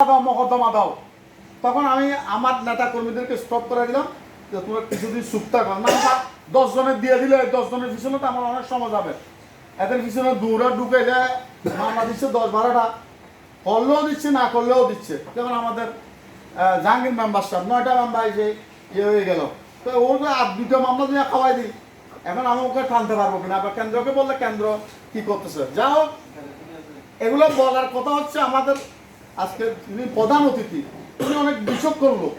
দাও, মকদ্দমা দাও। তখন আমি আমার নেতা কর্মীদেরকে স্টপ করে দিলাম যে তোমরা কিছুদিন কর না দশ জনের দিয়ে দিলে, দশ জনের পিছনে তো আমার অনেক সময় যাবে এদের পিছনে দৌড়া মামলা দিচ্ছে দশ বারোটা। করলেও দিচ্ছে, না করলেও দিচ্ছে। যেমন আমাদের জাহাঙ্গীর মেম্বার নয়টা মেম্বার এসে ইয়ে হয়ে গেল। তো ওর আর দুটো মামলা দিয়ে খাওয়াই দিই। এখন আমি ওকে টানতে পারব কিনা? আবার কেন্দ্রকে বললে কেন্দ্র কি করতেছে? যা হোক, এগুলো বলার কথা হচ্ছে আমাদের আজকে যিনি প্রধান অতিথি। উনি অনেক বিচক্ষণ লোক।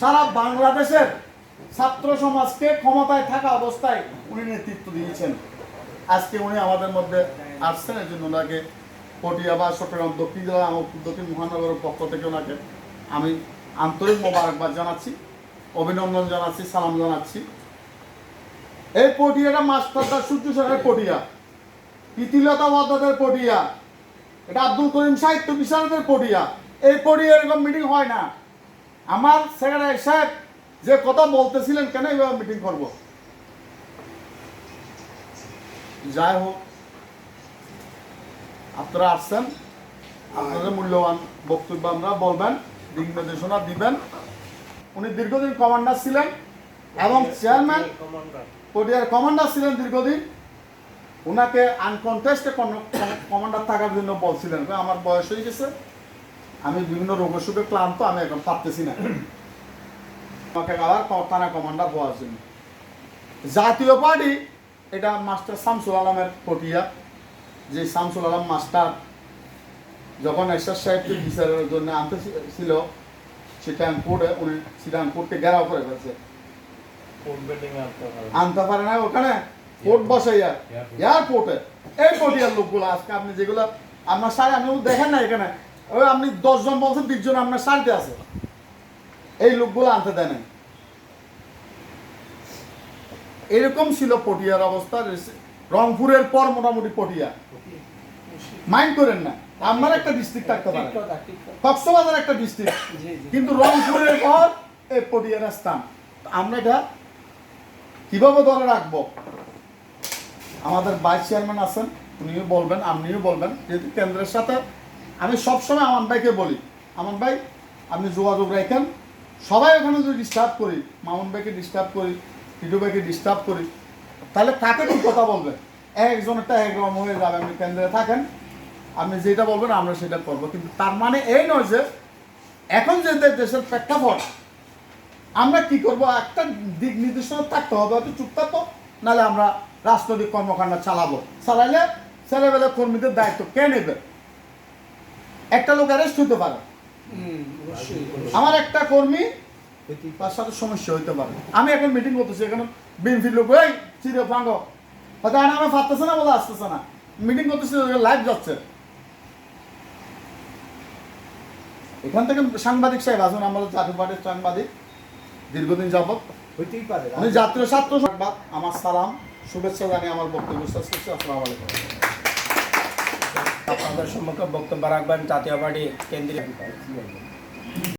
সারা বাংলাদেশের ছাত্র সমাজকে ক্ষমতায় থাকা অবস্থায় উনি নেতৃত্ব দিয়েছেন। আজকে উনি আমাদের মধ্যে আসছেন, এই জন্য ওনাকে পটিয়া বা চট্টগ্রাম দক্ষিণ জেলা দক্ষিণ মহানগরের পক্ষ থেকে ওনাকে আমি আন্তরিক মোবারকবাদ জানাচ্ছি, অভিনন্দন জানাচ্ছি, সালাম জানাচ্ছি। এই পটিয়াটা মাস্টারদা সূর্য সেনের পটিয়া প্রীতিলতা বদ্দাদের পটিয়া। এটা আব্দুল করিম সাহিত্য বিশারদের পটিয়া এই পটিয়া এরকম মিটিং হয় না। আমার সেক্রেটারি সাহেব যে কথা বলতেছিলেন কেন এইভাবে মিটিং করব? যাই হোক আপনারা আসছেন। আপনাদের মূল্যবান বক্তব্য আমরা বলবেন দিক নির্দেশনা দিবেন। উনি দীর্ঘদিন কমান্ডার ছিলেন এবং চেয়ারম্যান পটিয়ার কমান্ডার ছিলেন দীর্ঘদিন। ওনাকে আনকনটেস্টে কমান্ডার থাকার জন্য বলছিলেন আমার বয়স হয়ে গেছে আমি বিভিন্ন রোগ অসুখে ক্লান্ত আমি এখন পারতেছি না। আমাকে আবার থানা কমান্ডার হওয়ার জন্য। জাতীয় পার্টি এটা মাস্টার শামসুল আলমের পটিয়া যে শামসুল আলম মাস্টার যখন এরশাদ সাহেবকে বিচারের জন্য আনতে ছিল সিটাং কোর্টে উনি সিটাং কোর্টকে ঘেরাও করে ফেলছে। আনতে পারে না ওখানে? কোর্ট বসাইয়া এয়ারপোর্টে। এই পটিয়ার লোকগুলো আজকে আপনি যেগুলো আপনার সাড়ে আপনি দেখেন না এখানে? ওই আপনি দশজন বলছেন বিশ জন আপনার সারিতে আছে। এই লোকগুলো আনতে দেয় নাই। এরকম ছিল পটিয়ার অবস্থা রংপুরের পর মোটামুটি পটিয়া। মাইন্ড করেন না আপনার একটা ডিস্ট্রিক্ট থাকতে পারে। কক্সবাজার একটা ডিস্ট্রিক্ট কিন্তু রংপুরের পর এই পটিয়ার স্থান। আমরা এটা কীভাবে ধরে রাখব? আমাদের ভাইস চেয়ারম্যান আছেন, উনিও বলবেন আপনিও বলবেন। যেহেতু কেন্দ্রের সাথে আমি সবসময় আমার ভাইকে বলি আমার ভাই, আপনি যোগাযোগ রাখেন। সবাই ওখানে যদি ডিস্টার্ব করি, মামুন ভাইকে ডিস্টার্ব করি, টিটু ভাইকে ডিস্টার্ব করি, তাহলে কাকে কি কথা বলবেন? একজনেরটা একরকম হয়ে যাবে, আপনি কেন্দ্রে থাকেন, আপনি যেটা বলবেন, আমরা সেটা করব। কিন্তু তার মানে এই নয় যে, এখন যে দেশের প্রেক্ষাপট, আমরা কি করব? একটা দিক নির্দেশনা থাকতে হবে হয়তো চুপ থাকব নাহলে আমরা রাজনৈতিক কর্মকাণ্ড চালাবো। চালাইলে ছেলেবেলে কর্মীদের দায়িত্ব কে নেবে? একটা লোক অ্যারেস্ট হতে পারে। আমার একটা কর্মী তার সাথে সমস্যা হইতে পারে। আমি এখন মিটিং করতেছি এখানে বিএনপির লোক ওই চিরে হয়তো ফাটতেছে না বলে আসতেছে না। মিটিং করতেছি লাইভ যাচ্ছে। এখান থেকে সাংবাদিক সাহেব আসুন আমাদের জাতীয় পার্টির সাংবাদিক দীর্ঘদিন যাবত হইতেই পারে। আমি জাতীয় ছাত্র সংবাদ আমার সালাম। শুভেচ্ছা জানিয়ে আমার বক্তব্য শেষ করছি। আসসালামু আলাইকুম। আপনাদের সম্মুখে বক্তব্য রাখবেন জাতীয় পার্টি কেন্দ্রীয়।